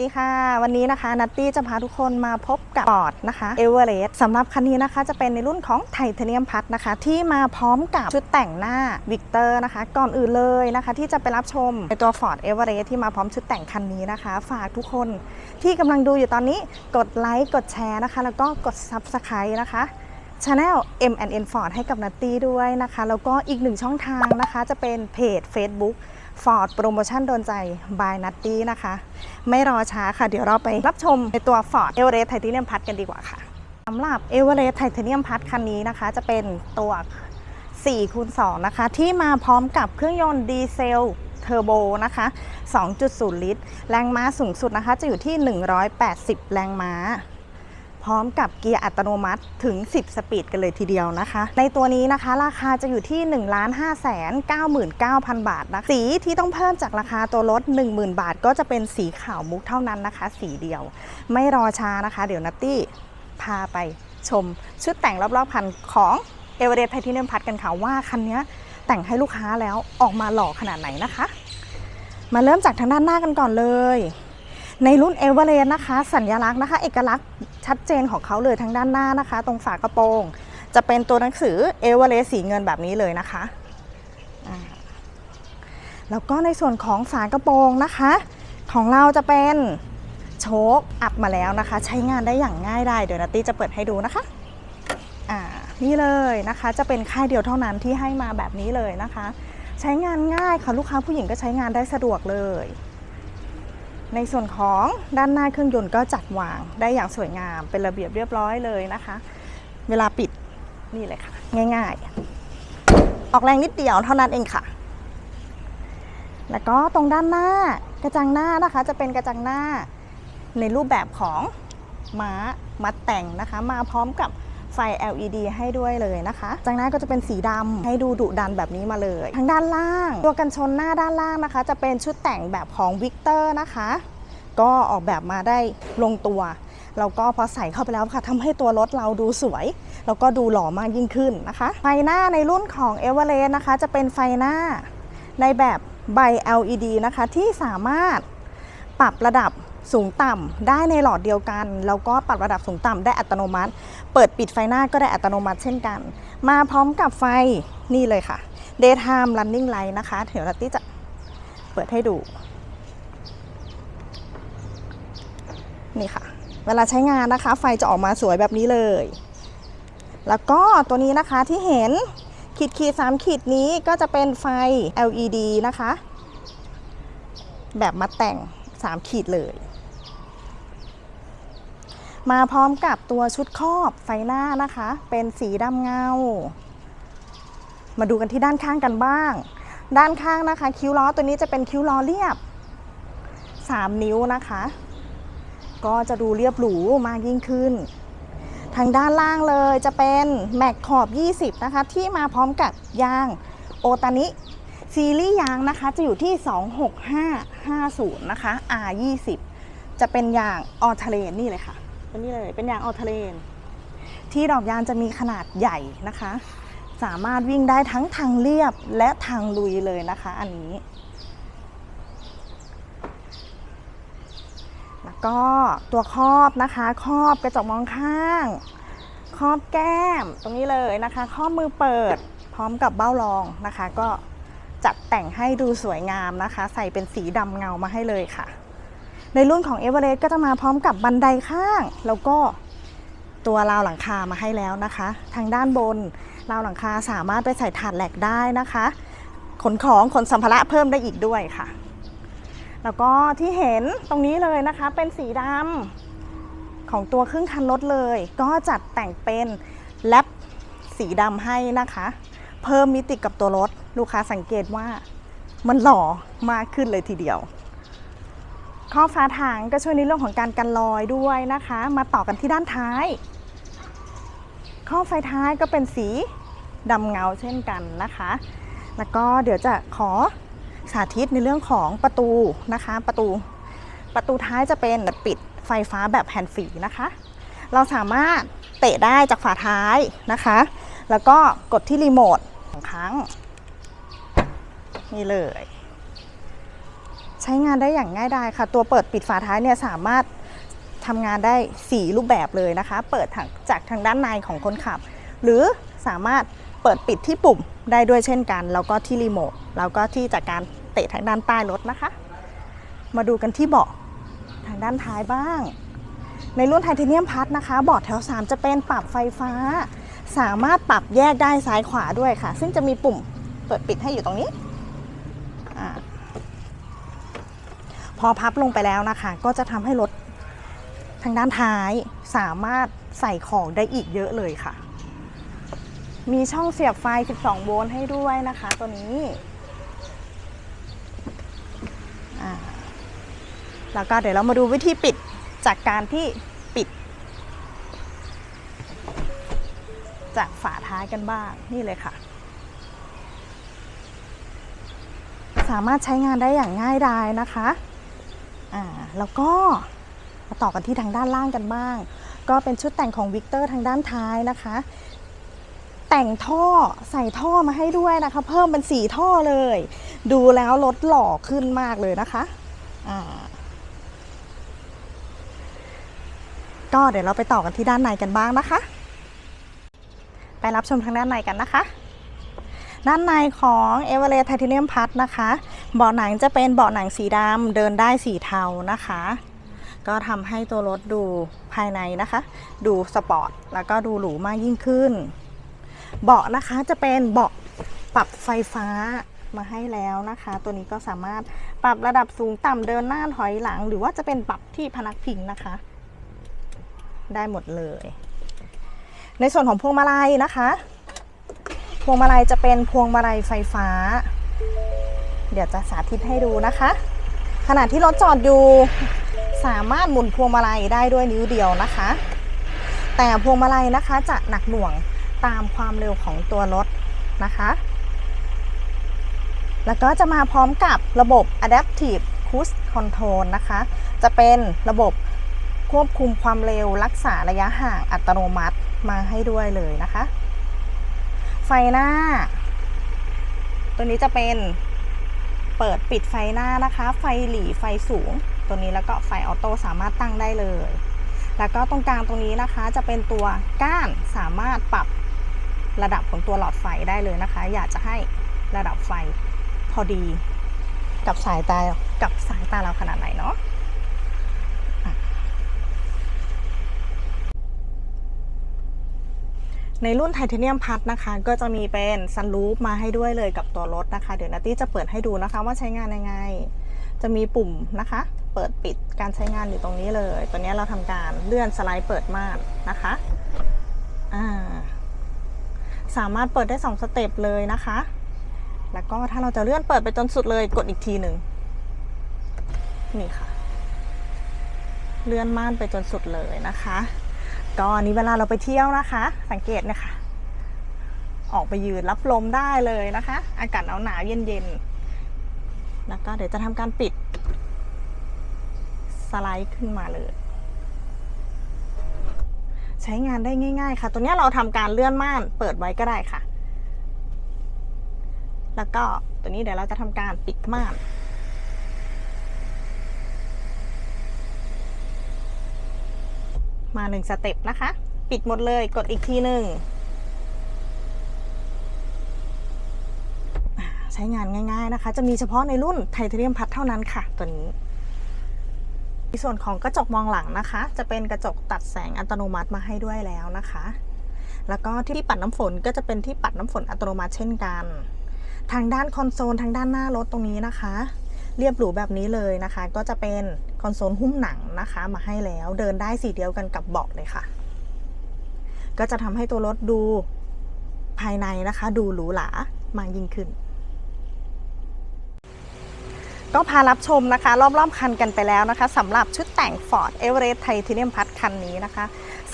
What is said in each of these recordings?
ดีค่ะ วันนี้นะคะนัตตี้จะพาทุกคนมาพบกับฟอร์ดนะคะเอเวอเรสต์สำหรับคันนี้นะคะจะเป็นในรุ่นของไทเทเนียมพัทนะคะ ที่มาพร้อมกับชุดแต่งหน้าวิกเตอร์นะคะ ก่อนอื่นเลยนะคะ ที่จะไปรับชมในตัว Ford e v e r e s t ที่มาพร้อมชุดแต่งคันนี้นะคะ ฝากทุกคนที่กำลังดูอยู่ตอนนี้กดไลค์กดแชร์นะคะ แล้วก็กด Subscribe นะคะ Channel M&N Ford ให้กับนัตตี้ด้วยนะคะ แล้วก็อีกหนึ่งช่องทางนะคะ จะเป็นเพจ Facebook Ford โปรโมชั่นโดนใจ by นัตตี้นะคะ ไม่รอช้าค่ะ เดี๋ยวเราไปรับชมในตัว Ford e v e r e s t Titanium Plus กันดีกว่าค่ะสำหรับ e v e r e s t Titanium Plus คันนี้นะคะ จะเป็นตัว4คูณ2นะคะ ที่มาพร้อมกับเครื่องยนต์ดีเซลเทอร์โบนะคะ 2.0 ลิตร แรงม้าสูงสุดนะคะ จะอยู่ที่ 180 แรงม้า ร้อมกับเกียร์อัตโนมัติถึง 10 สปีดกันเลยทีเดียวนะคะ ในตัวนี้นะคะราคาจะอยู่ที่ 1 5 9 9 0 0 0 บาทนะสีที่ต้องเพิ่มจากราคาตัวรถ 10,000 บาท ก็จะเป็นสีขาวมุกเท่านั้นนะคะ สีเดียว ไม่รอช้านะคะ เดี๋ยวนัตตี้พาไปชม ชุดแต่งรอบๆคันของเอเวอเรสต์ไทเทเนียมพัดกันค่ะว่าคันนี้แต่งให้ลูกค้าแล้วออกมาหล่อขนาดไหนนะคะ มาเริ่มจากทางด้านหน้ากันก่อนเลย ในรุ่นเอเวอเรสต์นะคะ สัญลักษณ์นะคะ เอกลักษณ์ ชัดเจนของเขาเลยทางด้านหน้านะคะ ตรงฝากระโปรง จะเป็นตัวหนังสือเอเวอเรสสีเงินแบบนี้เลยนะคะ แล้วก็ในส่วนของฝากระโปรงนะคะ ของเราจะเป็นโชคอัพมาแล้วนะคะ ใช้งานได้อย่างง่ายได้ เดี๋ยวนัตตี้จะเปิดให้ดูนะคะอ่านี่เลยนะคะจะเป็นค่ายเดียวเท่านั้นที่ให้มาแบบนี้เลยนะคะ ใช้งานง่ายค่ะลูกค้าผู้หญิงก็ใช้งานได้สะดวกเลย ในส่วนของด้านหน้าเครื่องยนต์ก็จัดวางได้อย่างสวยงามเป็นระเบียบเรียบร้อยเลยนะคะ เวลาปิดนี่เลยค่ะ ง่ายๆ ออกแรงนิดเดียวเท่านั้นเองค่ะ แล้วก็ตรงด้านหน้ากระจังหน้านะคะ จะเป็นกระจังหน้าในรูปแบบของม้ามัดแต่งนะคะ มาพร้อมกับ ฟ LED ให้ด้วยเลยนะคะกระจังหน้าก็จะเป็นสีดำให้ดูดุดันแบบนี้มาเลยทางด้านล่าง ตัวกันชนหน้าด้านล่างนะคะ จะเป็นชุดแต่งแบบของวิกเตอร์นะคะ ก็ออกแบบมาได้ลงตัวแล้วก็พอใส่เข้าไปแล้วค่ะทำให้ตัวรถเราดูสวย แล้วก็ดูหล่อมากยิ่งขึ้นนะคะ ไฟหน้าในรุ่นของ e v e r e s t นะคะ จะเป็นไฟหน้าในแบบใบ LED นะคะที่สามารถ ปรับระดับสูงต่ำได้ในหลอดเดียวกัน แล้วก็ปรับระดับสูงต่ำได้อัตโนมัติ เปิดปิดไฟหน้าก็ได้อัตโนมัติเช่นกัน มาพร้อมกับไฟนี่เลยค่ะ daytime running light นะคะเดี๋ยวลัตตี้จะเปิดให้ดู นี่ค่ะ เวลาใช้งานนะคะ ไฟจะออกมาสวยแบบนี้เลย แล้วก็ตัวนี้นะคะที่เห็นขีดขีดสามขีดนี้ก็จะเป็นไฟ LED นะคะ แบบมาแต่ง 3 ขีดเลย มาพร้อมกับตัวชุดครอบไฟหน้านะคะ เป็นสีดำเงา มาดูกันที่ด้านข้างกันบ้าง ด้านข้างนะคะ คิ้วล้อตัวนี้จะเป็นคิ้วล้อเรียบ 3 นิ้วนะคะ ก็จะดูเรียบหรูมากยิ่งขึ้นทางด้านล่างเลยจะเป็นแม็กขอบ 20 นะคะ ที่มาพร้อมกับยางโอตานิ ซีรีส์ยางนะคะจะอยู่ที่ 26550 นะคะ R20 จะเป็นยางออเทเลนนี่เลยค่ะเป็นนี่เลยเป็นยางออเทเลน ที่ดอกยางจะมีขนาดใหญ่นะคะ สามารถวิ่งได้ทั้งทางเรียบและทางลุยเลยนะคะ อันนี้ แล้วก็ตัวครอบนะคะครอบกระจกมองข้างครอบแก้มตรงนี้เลยนะคะครอบมือเปิดพร้อมกับเบ้ารองนะคะก็ จัดแต่งให้ดูสวยงามนะคะ ใส่เป็นสีดำเงามาให้เลยค่ะ ในรุ่นของ e v e r e s t ก็จะมาพร้อมกับบันไดข้าง แล้วก็ตัวราวหลังคามาให้แล้วนะคะ ทางด้านบนราวหลังคาสามารถไปใส่ถาดแหลกได้นะคะ ขนของขนสัมภาระเพิ่มได้อีกด้วยค่ะ แล้วก็ที่เห็นตรงนี้เลยนะคะ เป็นสีดำของตัวครึ่งคันรถเลย ก็จัดแต่งเป็นแลปสีดำให้นะคะ เพิ่มมิติกับตัวรถ ลูกค้าสังเกตว่ามันหล่อมากขึ้นเลยทีเดียวข้อฟ้าถังก็ช่วยในเรื่องของการกันรอยด้วยนะคะ มาต่อกันที่ด้านท้าย ข้อไฟท้ายก็เป็นสีดำเงาเช่นกันนะคะ แล้วก็เดี๋ยวจะขอสาธิตในเรื่องของประตูนะคะ ประตูประตูท้ายจะเป็นปิดไฟฟ้าแบบแฮนด์ฟรีนะคะ เราสามารถเตะได้จากฝาท้ายนะคะ แล้วก็กดที่รีโมทสองครั้ง นี่เลย ใช้งานได้อย่างง่ายดายค่ะ ตัวเปิดปิดฝาท้ายเนี่ยสามารถทำงานได้ 4 รูปแบบเลยนะคะ เปิดาจากทางด้านในของคนขับ หรือสามารถเปิดปิดที่ปุ่มได้ด้วยเช่นกัน แล้วก็ที่รีโมทแล้วก็ที่จากการเตะทางด้านใต้รถนะคะ มาดูกันที่เบาะทางด้านท้ายบ้าง ในรุ่นไทเทเนียมพัทนะคะเบาะแถว 3 จะเป็นปรับไฟฟ้า สามารถปรับแยกได้ซ้ายขวาด้วยค่ะ ซึ่งจะมีปุ่มเปิดปิดให้อยู่ตรงนี้ พอพับลงไปแล้วนะคะ ก็จะทำให้รถทางด้านท้ายสามารถใส่ของได้อีกเยอะเลยค่ะ มีช่องเสียบไฟ 12 โวลต์ให้ด้วยนะคะ ตัวนี้ แล้วก็เดี๋ยวเรามาดูวิธีปิดจากการที่ปิด จากฝาท้ายกันบ้างนี่เลยค่ะ สามารถใช้งานได้อย่างง่ายดายนะคะอ่าแล้วก็มาต่อกันที่ทางด้านล่างกันบ้าง ก็เป็นชุดแต่งของวิกเตอร์ทางด้านท้ายนะคะ แต่งท่อใส่ท่อมาให้ด้วยนะคะ เพิ่มเป็นสีท่อเลย ดูแล้วรถหล่อขึ้นมากเลยนะคะอ่าก็เดี๋ยวเราไปต่อกันที่ด้านในกันบ้างนะคะ ไปรับชมทางด้านในกันนะคะ ด้านในของ e v e r e s t Titanium Plus นะคะ เบาะหนังจะเป็นเบาะหนังสีดำเดินได้สีเทานะคะ ก็ทำให้ตัวรถดูภายในนะคะ ดูสปอร์ตแล้วก็ดูหรูมากยิ่งขึ้น เบาะนะคะจะเป็นเบาะปรับไฟฟ้ามาให้แล้วนะคะ ตัวนี้ก็สามารถปรับระดับสูงต่ำเดินหน้าถอยหลัง หรือว่าจะเป็นปรับที่พนักพิงนะคะ ได้หมดเลย ในส่วนของพวงมาลัยนะคะ วงมาลัยจะเป็นพวงมาลัยไฟฟ้า เดี๋ยวจะสาธิตให้ดูนะคะ ขณะที่รถจอดอยู่สามารถหมุนพวงมาลัยได้ด้วยนิ้วเดียวนะคะ แต่พวงมาลัยนะคะจะหนักหน่วงตามความเร็วของตัวรถนะคะ แล้วก็จะมาพร้อมกับระบบ Adaptive Cruise Control นะคะ จะเป็นระบบควบคุมความเร็วรักษาระยะห่างอัตโนมัติมาให้ด้วยเลยนะคะ ไฟหน้า ตัวนี้จะเป็นเปิดปิดไฟหน้านะคะ ไฟหลีไฟสูง ตัวนี้แล้วก็ไฟออโต้สามารถตั้งได้เลย แล้วก็ตรงกลางตรงนี้นะคะจะเป็นตัวก้านสามารถปรับระดับของตัวหลอดไฟได้เลยนะคะ อยากจะให้ระดับไฟพอดี กับสายตากับสายตาเราขนาดไหนเนาะอะ ในรุ่นไทเทเนียมพัทนะคะ ก็จะมีเป็นซันรูฟมาให้ด้วยเลยกับตัวรถนะคะ เดี๋ยวนัตตี้จะเปิดให้ดูนะคะว่าใช้งานยังไง จะมีปุ่มนะคะ เปิดปิดการใช้งานอยู่ตรงนี้เลย ตัวนี้เราทำการเลื่อนสไลด์เปิดม่านนะคะอ่าสามารถเปิดได้ 2 สเต็ปเลยนะคะ แล้วก็ถ้าเราจะเลื่อนเปิดไปจนสุดเลยกดอีกทีหนึ่งนี่ค่ะ เลื่อนม่านไปจนสุดเลยนะคะ ก็อันนี้เวลาเราไปเที่ยวนะคะ สังเกตนะคะ ออกไปยืนรับลมได้เลยนะคะ อากาศหนาวหนาวๆเย็นแล้วก็เดี๋ยวจะทำการปิด สไลด์ขึ้นมาเลย ใช้งานได้ง่าย ๆ ค่ะ ตัวนี้เราทำการเลื่อนม่านเปิดไว้ก็ได้ค่ะ แล้วก็ตัวนี้เดี๋ยวเราจะทำการปิดม่าน มาหนึ่งสเต็ปนะคะ ปิดหมดเลยกดอีกทีหนึ่งใช้งานง่าย ๆนะคะ จะมีเฉพาะในรุ่นไทเทเนียมพัทเท่านั้นค่ะ ตัวนี้ในส่วนของกระจกมองหลังนะคะ จะเป็นกระจกตัดแสงอัตโนมัติมาให้ด้วยแล้วนะคะ แล้วก็ที่ปัดน้ำฝนก็จะเป็นที่ปัดน้ำฝนอัตโนมัติเช่นกัน ทางด้านคอนโซลทางด้านหน้ารถตรงนี้นะคะ เรียบหรูแบบนี้เลยนะคะ ก็จะเป็นคอนโซลหุ้มหนังนะคะ มาให้แล้วเดินได้สีเดียวกันกับเบาะเลยค่ะ ก็จะทำให้ตัวรถดูภายในนะคะ ดูหรูหรามากยิ่งขึ้น ก็พารับชมนะคะ รอบๆคันกันไปแล้วนะคะสำหรับชุดแต่ง Ford Everest Titanium Plus คันนี้นะคะ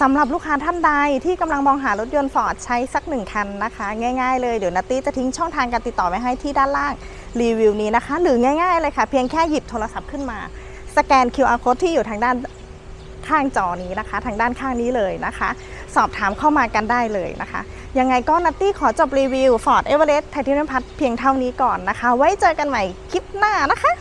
สำหรับลูกค้าท่านใดที่กำลังมองหารถยนต์ Ford ใช้สักหนึ่งคันนะคะ ง่ายๆเลยเดี๋ยวนัตตี้จะทิ้งช่องทางการติดต่อไว้ให้ที่ด้านล่าง รีวิวนี้นะคะ หรือง่ายๆเลยค่ะ เพียงแค่หยิบโทรศัพท์ขึ้นมา สแกน QR code ที่อยู่ทางด้านข้างจอนี้นะคะ ทางด้านข้างนี้เลยนะคะ สอบถามเข้ามากันได้เลยนะคะ ยังไงก็นัตตี้ขอจบรีวิว Ford Everest Titanium Plus เพียงเท่านี้ก่อนนะคะ ไว้เจอกันใหม่คลิปหน้านะคะ